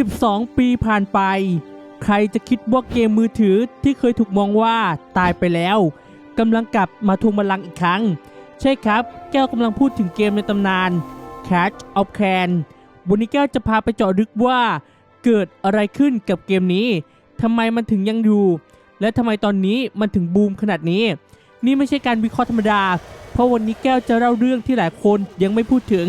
12 ปีผ่านไป ใครจะคิดว่าเกมมือถือที่เคยถูกมองว่าตายไปแล้วกำลังกลับมาทวงบัลลังก์อีกครั้ง ใช่ครับ แก้วกำลังพูดถึงเกมในตำนาน Catch of Can วันนี้แก้วจะพาไปเจาะลึกว่า เกิดอะไรขึ้นกับเกมนี้ทำไมมันถึงยังอยู่ และทำไมตอนนี้มันถึงบูมขนาดนี้ นี่ไม่ใช่การวิเคราะห์ธรรมดา เพราะวันนี้แก้วจะเล่าเรื่องที่หลายคนยังไม่พูดถึง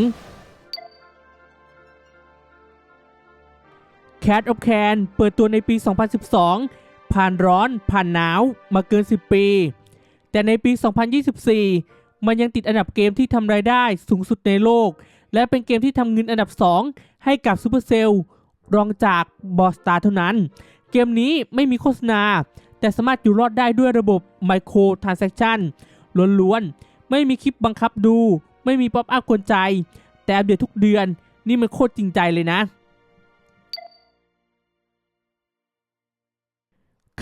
Cat of Can เปิดตัวในปี 2012 ผ่านร้อนผ่านหนาวมาเกิน 10 ปี แต่ในปี 2024 มันยังติดอันดับเกมที่ทำรายได้สูงสุดในโลก และเป็นเกมที่ทำเงินอันดับ 2 ให้กับ Supercell รองจากบอสตาเท่านั้น เกมนี้ไม่มีโฆษณา แต่สามารถอยู่รอดได้ด้วยระบบ Micro Transaction ล้วนๆ ไม่มีคลิปบังคับดู ไม่มีป๊อปอัพกวนใจ แต่อัปเดตทุกเดือน นี่มันโคตรจริงใจเลยนะ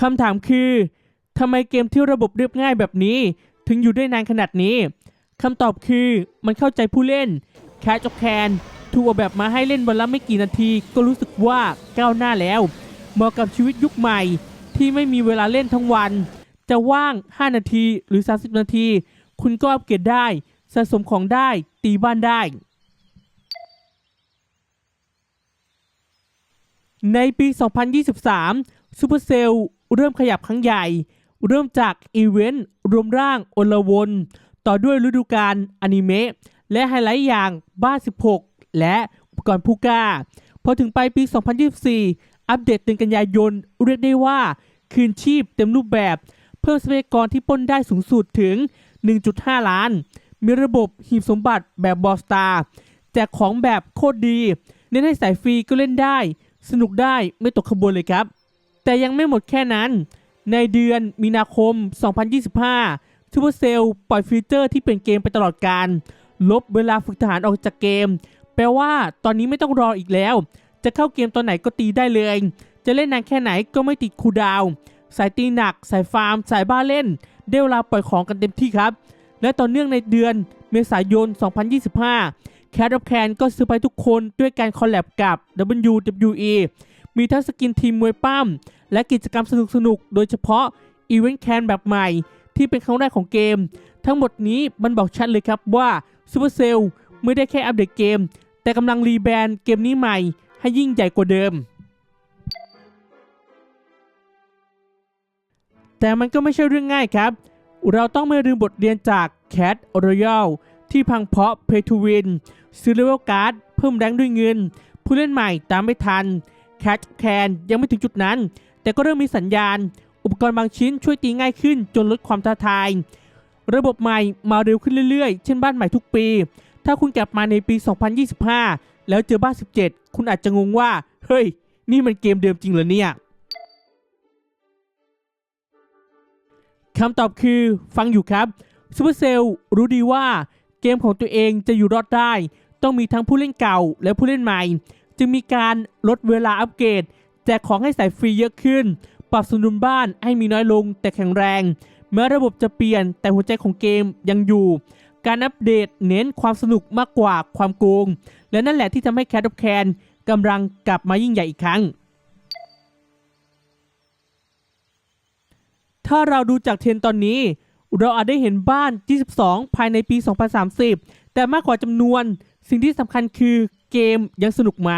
คำถามคือทำไมเกมที่ระบบเรียบง่ายแบบนี้ ถึงอยู่ได้นานขนาดนี้คำตอบคือมันเข้าใจผู้เล่น Catch of Can ถูกออกแบบมาให้เล่นวันละไม่กี่นาที ก็รู้สึกว่าก้าวหน้าแล้ว เหมาะกับชีวิตยุคใหม่ ที่ไม่มีเวลาเล่นทั้งวัน จะว่าง 5 นาทีหรือ 30 นาที คุณก็อัปเกรดได้สะสมของได้ตีบ้านได้ ในปี 2023 Supercell เริ่มขยับครั้งใหญ่ เริ่มจากอีเวนต์รวมร่างอลวนต่อด้วยฤดูกาลอนิเมะและไฮไลท์อย่างบ้าน 16 และอุปกรณ์ผู้กล้า พอถึงปลายปี 2024 อัปเดตเดือนกันยายน เรียกได้ว่า คืนชีพเต็มรูปแบบ เพิ่มทรัพยากรที่ป้นได้สูงสุดถึง 1.5 ล้าน มีระบบหีบสมบัติแบบบอสตาร์แจกของแบบโคตรดี เน้นให้สายฟรีก็เล่นได้ สนุกได้ไม่ตกขบวนเลยครับ แต่ยังไม่หมดแค่นั้น ในเดือนมีนาคม 2025 Supercell ปล่อยฟีเจอร์ที่เป็นเกมไปตลอดการ ลบเวลาฝึกทหารออกจากเกม แปลว่าตอนนี้ไม่ต้องรออีกแล้ว จะเข้าเกมตอนไหนก็ตีได้เลย จะเล่นนานแค่ไหนก็ไม่ติดคูดาว สายตีหนัก สายฟาร์ม สายบ้าเล่น ได้เวลาปล่อยของกันเต็มที่ครับ และต่อเนื่องในเดือนเมษายน 2025 Cat of Can ก็ซื้อไปทุกคนด้วยการคอลแลบกับ WWE มีทั้งสกินทีมมวยปั้มและกิจกรรมสนุกๆ โดยเฉพาะอีเวนต์แคนแบบใหม่ ที่เป็นครั้งแรกของเกม ทั้งหมดนี้มันบอกชัดเลยครับว่า Supercell ไม่ได้แค่อัปเดตเกม แต่กำลังรีแบรนด์เกมนี้ใหม่ ให้ยิ่งใหญ่กว่าเดิม แต่มันก็ไม่ใช่เรื่องง่ายครับ เราต้องไม่ลืมบทเรียนจาก Cat Royal ที่พังเพาะ Pay to Win ซื้อเลเวลการ์ดเพิ่มแรงด้วยเงิน ผู้เล่นใหม่ตามไม่ทัน Catch Can ยังไม่ถึงจุดนั้น แต่ก็เริ่มมีสัญญาณ อุปกรณ์บางชิ้นช่วยตีง่ายขึ้นจนลดความท้าทาย ระบบใหม่มาเร็วขึ้นเรื่อยๆ เช่นบ้านใหม่ทุกปี ถ้าคุณกลับมาในปี 2025 แล้วเจอบ้าน 17 คุณอาจจะงงว่า เฮ้ย นี่มันเกมเดิมจริงเหรอเนี่ยคำตอบคือฟังอยู่ครับ Supercell รู้ดีว่าเกมของตัวเองจะอยู่รอดได้ ต้องมีทั้งผู้เล่นเก่าและผู้เล่นใหม่ จึงมีการลดเวลาอัปเกรดแจกของให้สายฟรีเยอะขึ้น ปรับสมดุลบ้านให้มีน้อยลงแต่แข็งแรง แม้ระบบจะเปลี่ยนแต่หัวใจของเกมยังอยู่ การอัปเดตเน้นความสนุกมากกว่าความโกง และนั่นแหละที่ทำให้ Cat of Can กำลังกลับมายิ่งใหญ่อีกครั้ง ถ้าเราดูจากเทรนตอนนี้ เราอาจได้เห็นบ้าน 22 ภายในปี 2030 แต่มากกว่าจำนวน สิ่งที่สำคัญคือ เกมยังสนุกไหม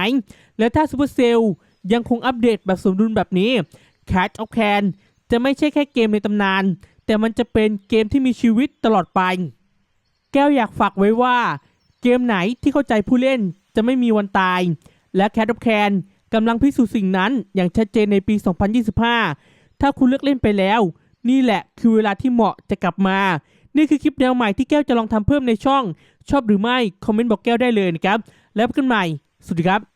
และถ้า Supercell ยังคงอัปเดตแบบสมดุลแบบนี้ Catch of Can จะไม่ใช่แค่เกมในตำนาน แต่มันจะเป็นเกมที่มีชีวิตตลอดไป แก้วอยากฝากไว้ว่า เกมไหนที่เข้าใจผู้เล่นจะไม่มีวันตาย และ Cat of Can กำลังพิสูจน์สิ่งนั้นอย่างชัดเจนในปี 2025 ถ้าคุณเลือกเล่นไปแล้ว นี่แหละคือเวลาที่เหมาะจะกลับมา นี่คือคลิปแนวใหม่ที่แก้วจะลองทำเพิ่มในช่อง ชอบหรือไม่ คอมเมนต์บอกแก้วได้เลยนะครับ แล้วพบกันใหม่สวัสดีครับ